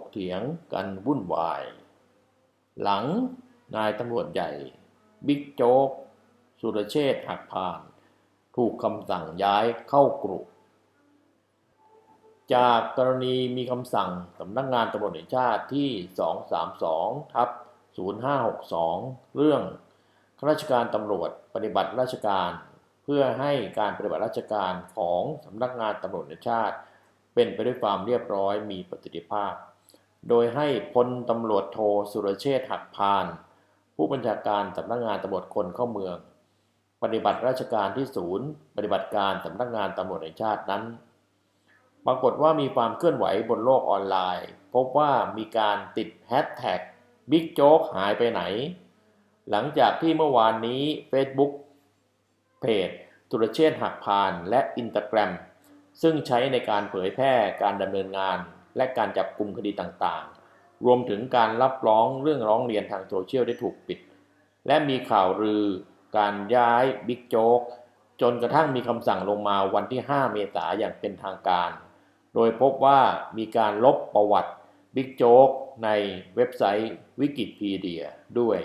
กเถียงกันวุ่นวาย หลังนายตำรวจใหญ่ บิ๊กโจ๊ก สุรเชษฐ์หักพาน ถูกคำสั่งย้ายเข้ากรุจากกรณีมีคำสั่งสำนักงานตำรวจแห่งชาติที่ 232 ทับ 0562 เรื่องข้าราชการตำรวจปฏิบัติราชการ เพื่อให้การปฏิบัติราชการของสำนักงานตำรวจแห่งชาติ เป็นไปด้วยความเรียบร้อยมีประสิทธิภาพ โดยให้พลตำรวจโทสุรเชษฐ์หักพาน ผู้บัญชาการสำนักงานตำรวจคนเข้าเมือง ปฏิบัติราชการที่ศูนย์ ปฏิบัติการสำนักงานตำรวจแห่งชาตินั้น ปรากฏว่ามีความเคลื่อนไหวบนโลกออนไลน์ พบว่ามีการติดแฮชแท็กบิ๊กโจ๊กหายไปไหน หลังจากที่เมื่อวานนี้ Facebook เพจตุรเชษหักพาน และ Instagram ซึ่งใช้ในการเผยแพร่การดำเนินงาน และการจับกลุ่มคดีต่างๆ รวมถึงการรับร้องเรื่องร้องเรียนทางโซเชียลได้ถูกปิด และมีข่าวลือการย้ายบิ๊กโจ๊กจนกระทั่งมีคำสั่งลงมาวันที่ 5 เมษายนอย่างเป็นทางการ โดยพบว่ามีการลบประวัติบิ๊กโจ๊กในเว็บไซต์วิกิพีเดียด้วย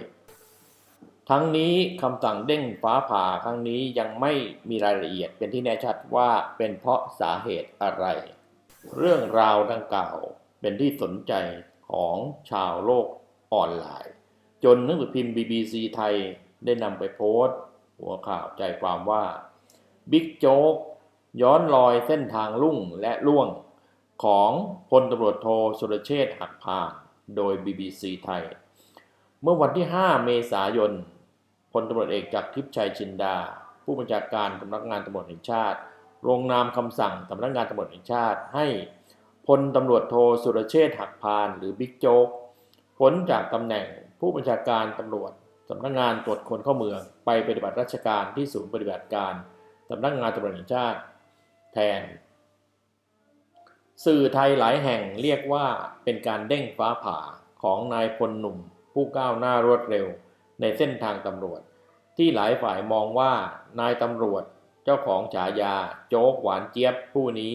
ทั้งนี้คำสั่งเด้งฟ้าผ่าครั้งนี้ยังไม่มีรายละเอียดเป็นที่แน่ชัดว่าเป็นเพราะสาเหตุอะไร เรื่องราวดังกล่าวเป็นที่สนใจของชาวโลกออนไลน์ จนหนังสือพิมพ์ BBC ไทยได้นำไปโพสต์ หัวข่าวใจความว่าบิ๊กโจ๊กย้อนรอยเส้นทางลุ่งและล่วงของพลตำรวจโทสุรเชษฐ์หักพานโดย BBC ไทย เมื่อวันที่ 5 เมษายนพลตำรวจเอกจากทิพย์ชัยจินดา ผู้บัญชาการสำนักงานตำรวจแห่งชาติ ลงนามคำสั่งสำนักงานตำรวจแห่งชาติ ให้พลตำรวจโทสุรเชษฐ์หักพานหรือบิ๊กโจ๊กพ้นจากตำแหน่งผู้บัญชาการตำรวจสำนักงานตรวจคนเข้าเมือง ไปปฏิบัติราชการที่ศูนย์ปฏิบัติการสำนักงานตำรวจแห่งชาติ แทน สื่อไทยหลายแห่งเรียกว่าเป็นการเด้งฟ้าผ่าของนายพลหนุ่ม ผู้ก้าวหน้ารวดเร็ว ในเส้นทางตำรวจ ที่หลายฝ่ายมองว่านายตำรวจ เจ้าของฉายาโจ๊กหวานเจี๊ยบผู้นี้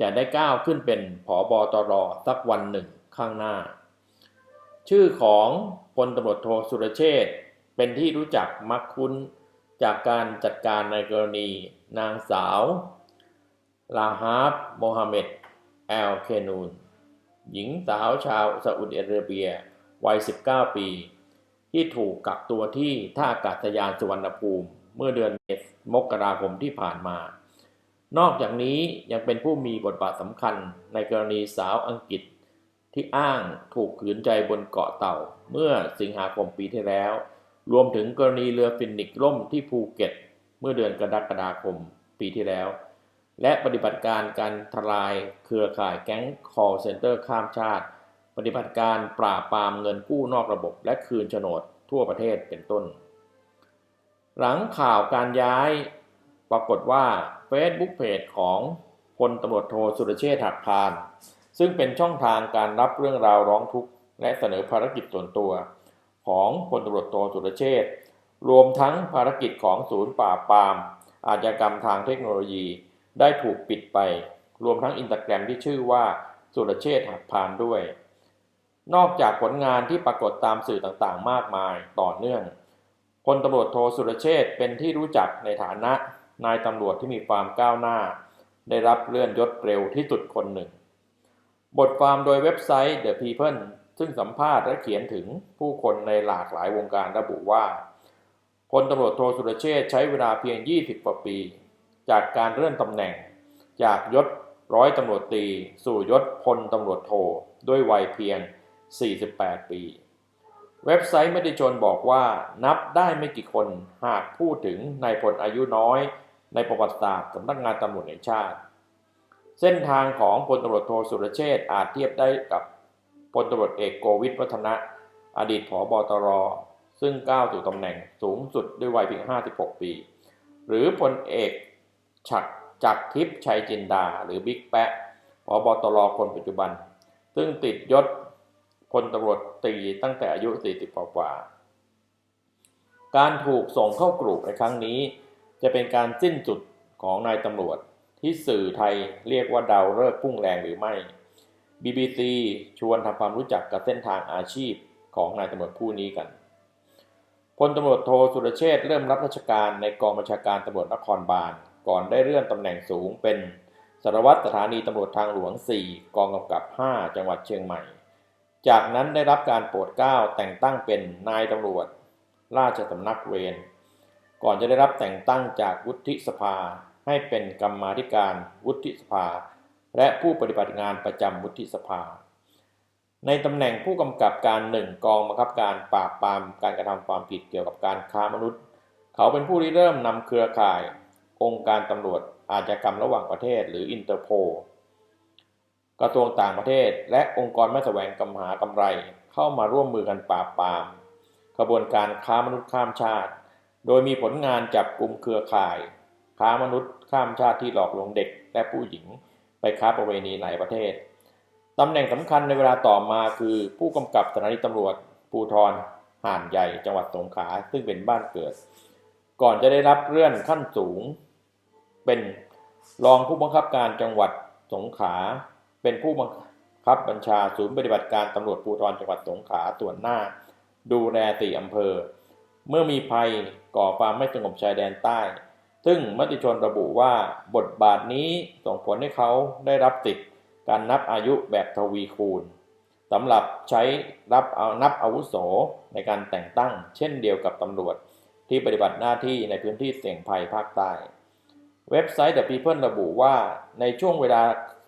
จะได้ก้าวขึ้นเป็นผอบอตรสักวันหนึ่งข้างหน้า ชื่อของพลตำรวจโทสุรเชษเป็นที่รู้จักมักคุ้นจากการจัดการในกรณีนางสาว ลาฮาบโมฮัมเหม็ดแอลเคนูน หญิงสาวชาวซาอุดิอาระเบีย วัย 19 ปี ที่ถูกกักตัวที่ท่าอากาศยานสุวรรณภูมิ เมื่อเดือนมกราคมที่ผ่านมา นอกจากนี้ยังเป็นผู้มีบทบาทสำคัญในกรณีสาวอังกฤษ ที่อ้างถูกขืนใจบนเกาะเต่า เมื่อสิงหาคมปีที่แล้ว รวมถึงกรณีเรือฟินนิกล่มที่ภูเก็ต เมื่อเดือนกรกฎาคมปีที่แล้ว และปฏิบัติการการทลายเครือข่ายแก๊ง call center ข้ามชาติ ปฏิบัติการปราบปรามเงินกู้นอกระบบ และคืนโฉนดทั่วประเทศเป็นต้น หลังข่าวการย้าย ปรากฏว่า Facebook เพจของพลตำรวจโทสุรเชษฐ์หักพาน ซึ่งเป็นช่องทางการรับเรื่องราวร้องทุกข์ และเสนอภารกิจส่วนตัว ของพลตำรวจโทสุรเชษฐ์รวมทั้งภารกิจของศูนย์ปราปาม อาชญากรรมทางเทคโนโลยี ได้ถูกปิดไป รวมทั้งอินสตาแกรมที่ชื่อว่าสุรเชษฐ์หักพานด้วย นอกจากผลงานที่ปรากฏตามสื่อต่างๆ มากมายต่อเนื่อง พลตำรวจโทสุรเชษเป็นที่รู้จักในฐานะนายตำรวจที่มีความก้าวหน้า ได้รับเลื่อนยศเร็วที่สุดคนหนึ่ง บทความโดยเว็บไซต์ The People ซึ่งสัมภาษณ์และเขียนถึงผู้คนในหลากหลายวงการระบุว่าพลตำรวจโทสุรเชษใช้เวลาเพียง 20 กว่าปี จากการเลื่อนตำแหน่ง จากยศร้อยตำรวจตรีสู่ยศพลตำรวจโทด้วยวัยเพียง 48 ปี เว็บไซต์มติชนบอกว่านับได้ไม่กี่คนหากพูดถึงนายพลอายุน้อย ในประวัติศาสตร์สำนักงานตำรวจแห่งชาติ เส้นทางของพลตำรวจโทสุรเชษฐ์อาจเทียบได้กับพลตำรวจเอกโกวิทวัฒนะ อดีตผอบอตร ซึ่งก้าวสู่ตำแหน่งสูงสุดด้วยวัยเพียง 56 ปี หรือพลเอกฉักจักทิพย์ชัยจินดา หรือบิ๊กแปะผอบอตรคนปัจจุบัน ซึ่งติดยศ พลตำรวจตีตั้งแต่อายุ 40 กว่าการถูกส่งเข้ากลุ่มในครั้งนี้ จะเป็นการสิ้นสุดของนายตำรวจที่สื่อไทยเรียกว่าดาวฤกษ์พุ่งแรงหรือไม่ BBC ชวนทำความรู้จักกับเส้นทางอาชีพของนายตำรวจผู้นี้กันพลตำรวจโทสุรเชษเริ่มรับราชการในกองบัญชาการตำรวจนครบาล ก่อนได้เลื่อนตำแหน่งสูงเป็นสารวัตรสถานีตำรวจทางหลวง 4 กองกำกับ 5 จังหวัดเชียงใหม่ จากนั้นได้รับการโปรดเกล้าแต่งตั้งเป็นนายตำรวจ ราชสำนักเวรก่อนจะได้รับแต่งตั้งจากวุฒิสภาให้เป็นกรรมาธิการวุฒิสภา และผู้ปฏิบัติงานประจำวุฒิสภา ในตำแหน่งผู้กำกับการหนึ่งกองบังคับการปราบปรามการกระทำความผิดเกี่ยวกับการค้ามนุษย์ เขาเป็นผู้ริเริ่มนำเครือข่าย องค์การตำรวจอาชญากรรมระหว่างประเทศหรืออินเตอร์โพ กระทรวงต่างประเทศ และองค์กรไม่แสวงกำหากำไร เข้ามาร่วมมือกันปราบปรามขบวนการค้ามนุษย์ข้ามชาติ โดยมีผลงานจับกลุ่มเครือข่าย ค้ามนุษย์ข้ามชาติที่หลอกลวงเด็ก และผู้หญิงไปค้าประเวณีหลายประเทศตำแหน่งสำคัญในเวลาต่อมาคือ ผู้กำกับสถานีตำรวจภูธรห่านใหญ่จังหวัดสงขลาซึ่งเป็นบ้านเกิด ก่อนจะได้รับเลื่อนขั้นสูง เป็นรองผู้บังคับการจังหวัดสงขลา เป็นผู้บังคับบัญชาศูนย์ปฏิบัติการตำรวจภูธรจังหวัดสงขลาส่วนหน้า ดูแลสี่อำเภอ เมื่อมีภัยก่อความไม่สงบชายแดนใต้ ซึ่งมติชนระบุว่าบทบาทนี้ส่งผลให้เขาได้รับติดการนับอายุแบบทวีคูณสำหรับใช้รับเอานับอาวุโสในการแต่งตั้ง เช่นเดียวกับตำรวจที่ปฏิบัติหน้าที่ในพื้นที่เสี่ยงภัยภาคใต้ เว็บไซต์ The People ระบุว่าในช่วงเวลา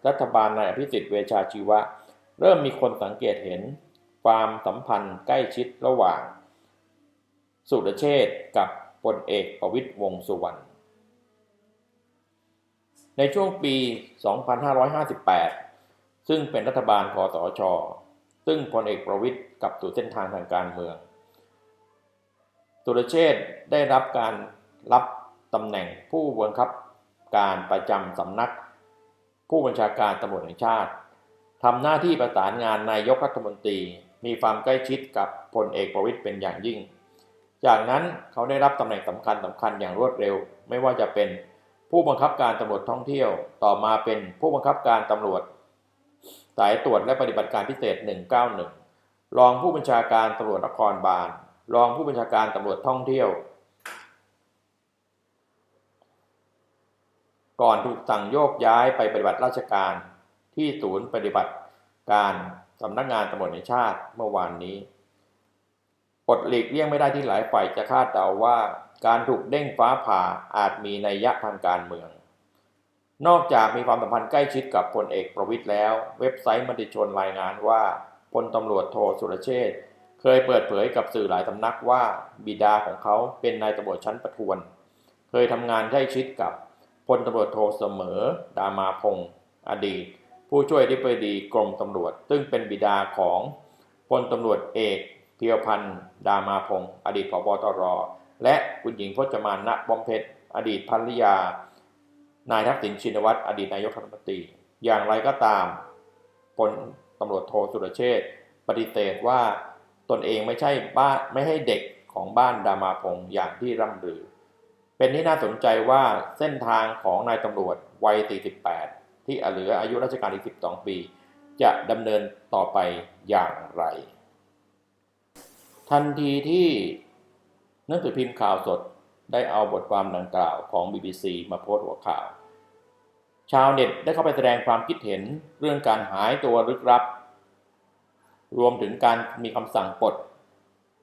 รัฐบาลนายอภิสิทธิ์เวชาชีวะ เริ่มมีคนสังเกตเห็นความสัมพันธ์ใกล้ชิดระหว่าง สุรเชษฐ์กับพลเอกประวิตยวงสุวรรณในช่วงปี 2558 ซึ่งเป็นรัฐบาลคอสช ซึ่งพลเอกประวิตยกับสู่เส้นทางทางการเมืองสุรเชษฐ์ได้รับการรับตำแหน่งผู้บังคับการประจำสำนัก ผู้บัญชาการตำรวจแห่งชาติทำหน้าที่ประสานงานนายกรัฐมนตรี มีความใกล้ชิดกับพลเอกประวิตยเป็นอย่างยิ่ง จากนั้นเขาได้รับตำแหน่งสำคัญสำคัญอย่างรวดเร็ว ไม่ว่าจะเป็นผู้บังคับการตำรวจท่องเที่ยว ต่อมาเป็นผู้บังคับการตำรวจ สายตรวจและปฏิบัติการพิเศษ 191 รองผู้บัญชาการตำรวจนครบาล รองผู้บัญชาการตำรวจท่องเที่ยว ก่อนถูกสั่งโยกย้ายไปปฏิบัติราชการที่ศูนย์ปฏิบัติการสำนักงานตำรวจแห่งชาติเมื่อวานนี้อดหลีกเลี่ยงไม่ได้ที่หลายฝ่ายจะคาดเดาว่า การถูกเด้งฟ้าผ่าอาจมีนัยยะทางการเมือง นอกจากมีความสัมพันธ์ใกล้ชิดกับพลเอกประวิตยแล้ว เว็บไซต์มติชนรายงานว่าพลตำรวจโทสุรเชษเคยเปิดเผยกับสื่อหลายสำนักว่าบิดาของเขาเป็นนายตำรวจชั้นประทวน เคยทำงานใกล้ชิดกับ ลตำรวจโทเสมอ ดามาพงศ์อดีต ผู้ช่วยอธิบดีกรมตำรวจ ซึ่งเป็นบิดาของพลตำรวจเอกเพียวพันธ์ดามาพงศ์อดีตผบตร และคุณหญิงพจมานณป้อมเพชรอดีตภรรยา นายทักษิณชินวัตรอดีตนายกรัฐมนตรี อย่างไรก็ตามพลตำรวจโทสุรเชษฐ์ปฏิเสธว่าตนเองไม่ใช่บ้านไม่ให้เด็กของบ้านดามาพงศ์อย่างที่ร่ำลือ เป็นที่น่าสนใจว่าเส้นทางของนายตำรวจวัย 48 ที่เหลืออายุราชการอีก 12 ปี จะดำเนินต่อไปอย่างไร ทันทีที่หนังสือพิมพ์ข่าวสดได้เอาบทความดังกล่าวของ BBC มาโพสต์หัวข่าว ชาวเน็ตได้เข้าไปแสดงความคิดเห็นเรื่องการหายตัวลึกลับ รวมถึงการมีคำสั่งปลด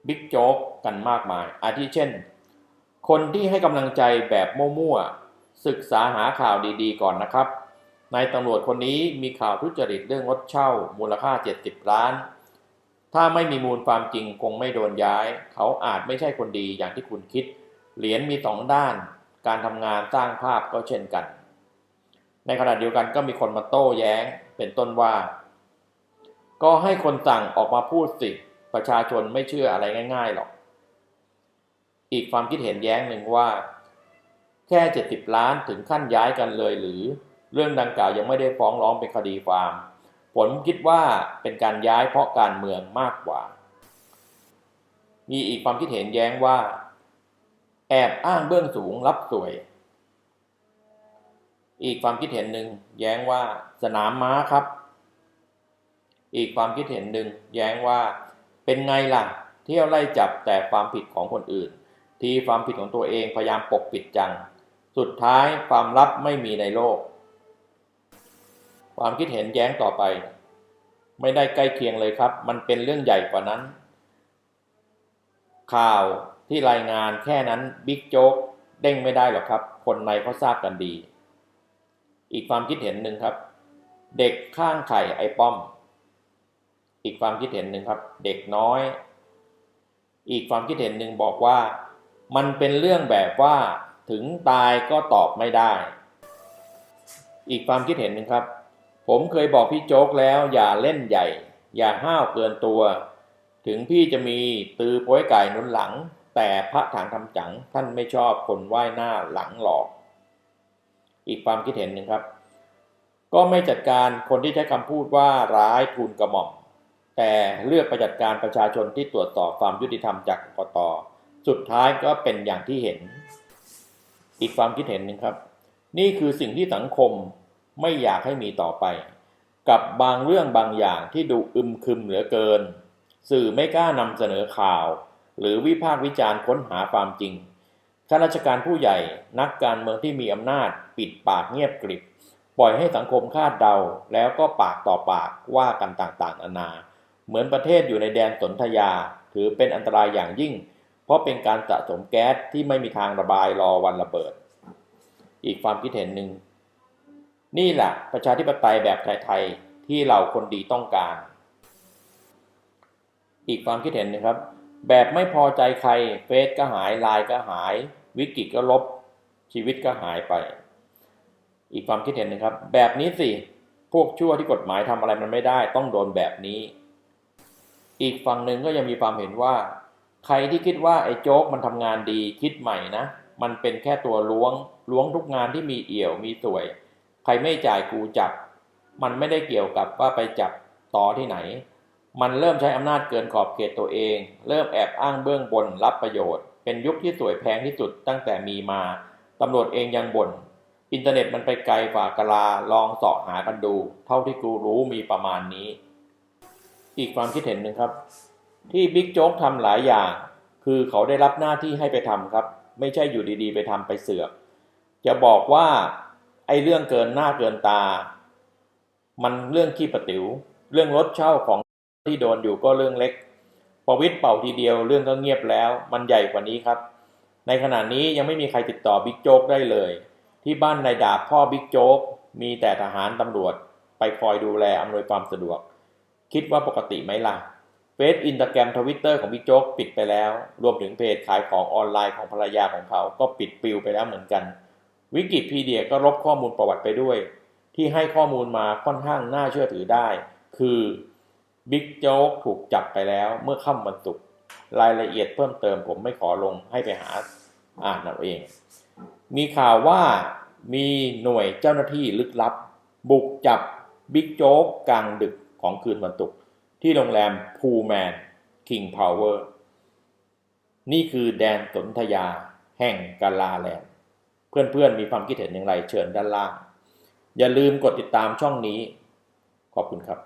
บิ๊กโจ๊กกันมากมาย อาทิเช่น คนที่ให้กำลังใจแบบมั่วๆศึกษาหาข่าวดีๆ ก่อนนะครับนายตำรวจคนนี้มีข่าวทุจริตเรื่องรถเช่า มูลค่า 70 ล้าน ถ้าไม่มีมูลความจริงคงไม่โดนย้าย เขาอาจไม่ใช่คนดีอย่างที่คุณคิด เหรียญมีสองด้าน การทำงานสร้างภาพก็เช่นกัน ในขณะเดียวกันก็มีคนมาโต้แย้งเป็นต้นว่า ก็ให้คนสั่งออกมาพูดสิ ประชาชนไม่เชื่ออะไรง่าย ๆ หรอก อีกความคิดเห็นแย้งหนึ่งว่า แค่ 70 ล้านถึงขั้นย้ายกันเลยหรือ เรื่องดังกล่าวยังไม่ได้ฟ้องร้องเป็นคดีความผลคิดว่าเป็นการย้ายเพราะการเมืองมากกว่า มีอีกความคิดเห็นแย้งว่า แอบอ้างเบื้องสูงรับสวย อีกความคิดเห็นหนึ่งแย้งว่าสนามม้าครับ อีกความคิดเห็นหนึ่งแย้งว่า เป็นไงล่ะ เที่ยวไล่จับแต่ความผิดของคนอื่น ทีความผิดของตัวเองพยายามปกปิดจัง สุดท้ายความลับไม่มีในโลก ความคิดเห็นแย้งต่อไป ไม่ได้ใกล้เคียงเลยครับ มันเป็นเรื่องใหญ่กว่านั้น ข่าวที่รายงานแค่นั้นบิ๊กโจ๊กเด้งไม่ได้หรอกครับ คนในเขาทราบกันดี อีกความคิดเห็นหนึ่งครับ เด็กข้างไข่ไอ้ป้อม อีกความคิดเห็นหนึ่งครับ เด็กน้อย อีกความคิดเห็นหนึ่งบอกว่า มันเป็นเรื่องแบบว่าถึงตายก็ตอบไม่ได้ อีกความคิดเห็นหนึ่งครับ ผมเคยบอกพี่โจ๊กแล้วอย่าเล่นใหญ่ อย่าห้าวเกินตัว ถึงพี่จะมีตือโป้ยไก่นุนหลัง แต่พระถังทำจังท่านไม่ชอบคนไหว้หน้าหลังหลอก อีกความคิดเห็นหนึ่งครับ ก็ไม่จัดการคนที่ใช้คำพูดว่าร้ายทูลกระหม่อมแต่เลือกไปจัดการประชาชนที่ตรวจสอบความยุติธรรมจากกกต สุดท้ายก็เป็นอย่างที่เห็น อีกความคิดเห็นหนึ่งครับ นี่คือสิ่งที่สังคมไม่อยากให้มีต่อไป กับบางเรื่องบางอย่างที่ดูอึมครึมเหลือเกิน สื่อไม่กล้านำเสนอข่าว หรือวิพากษ์วิจารณ์ค้นหาความจริงข้าราชการผู้ใหญ่นักการเมืองที่มีอำนาจ ปิดปากเงียบกริบ ปล่อยให้สังคมคาดเดา แล้วก็ปากต่อปากว่ากันต่างๆนานา เหมือนประเทศอยู่ในแดนสนธยา ถือเป็นอันตรายอย่างยิ่ง เพราะเป็นการสะสมแก๊สที่ไม่มีทางระบายรอวันระเบิด อีกความคิดเห็นหนึ่ง นี่แหละประชาธิปไตยแบบไทยๆที่เราคนดีต้องการ อีกความคิดเห็นหนะครับ แบบไม่พอใจใครเฟซก็หายไลน์ก็หาย วิกิก็ลบ ชีวิตก็หายไป อีกความคิดเห็นหนึงครับ แบบนี้สิพวกชั่วที่กฎหมายทำอะไรมันไม่ได้ ต้องโดนแบบนี้ อีกฝั่งหนึ่งก็ยังมีความเห็นว่า ใครที่คิดว่าไอ้โจ๊กมันทำงานดีคิดใหม่นะ มันเป็นแค่ตัวล้วงล้วงทุกงานที่มีเอี่ยวมีสวย ใครไม่จ่ายกูจับ มันไม่ได้เกี่ยวกับว่าไปจับต่อที่ไหน มันเริ่มใช้อำนาจเกินขอบเขตตัวเอง เริ่มแอบอ้างเบื้องบนรับประโยชน์ เป็นยุคที่สวยแพงที่สุดตั้งแต่มีมาตำรวจเองยังบน่นอินเทอร์เน็ตมันไปไกลกว่ากะลาลองเสาะหากันดู เท่าที่กูรู้มีประมาณนี้ อีกความคิดเห็นหนึ่งครับ ที่บิ๊กโจ๊กทำหลายอย่าง คือเขาได้รับหน้าที่ให้ไปทำครับ ไม่ใช่อยู่ดีๆ ไปทำไปเสือก จะบอกว่าไอ้เรื่องเกินหน้าเกินตา มันเรื่องขี้ประติว๋ว เรื่องรถเช่าของที่โดนอยู่ก็เรื่องเล็ก ประวิตรเป่าทีเดียวเรื่องก็เงียบแล้ว มันใหญ่กว่านี้ครับ ในขณะนี้ยังไม่มีใครติดต่อบิ๊กโจ๊กได้เลย ที่บ้านนายดาบพ่อบิ๊กโจ๊กมีแต่ทหารตำรวจไปคอยดูแลอำนวยความสะดวก คิดว่าปกติไหมล่ะ เฟซอินสตาแกรมทวิตเตอร์ของบิ๊กโจ๊กปิดไปแล้ว รวมถึงเพจขายของออนไลน์ของภรรยาของเขาก็ปิดปิวไปแล้วเหมือนกัน วิกิพีเดียก็ลบข้อมูลประวัติไปด้วย ที่ให้ข้อมูลมาค่อนข้างน่าเชื่อถือได้ คือบิ๊กโจ๊กถูกจับไปแล้วเมื่อค่ำวันศุกร์รายละเอียดเพิ่มเติมผมไม่ขอลงให้ไปหาอ่านเอาเอง มีข่าวว่ามีหน่วยเจ้าหน้าที่ลึกลับ บุกจับบิ๊กโจ๊กกลางดึกของคืนวันศุกร์ ที่โรงแรมพูแมนคิงพาวเวอร์นี่คือแดนสนธยาแห่งกาลาแลนด์เพื่อนๆมีความคิดเห็นอย่างไรเชิญด้านล่าง อย่าลืมกดติดตามช่องนี้ ขอบคุณครับ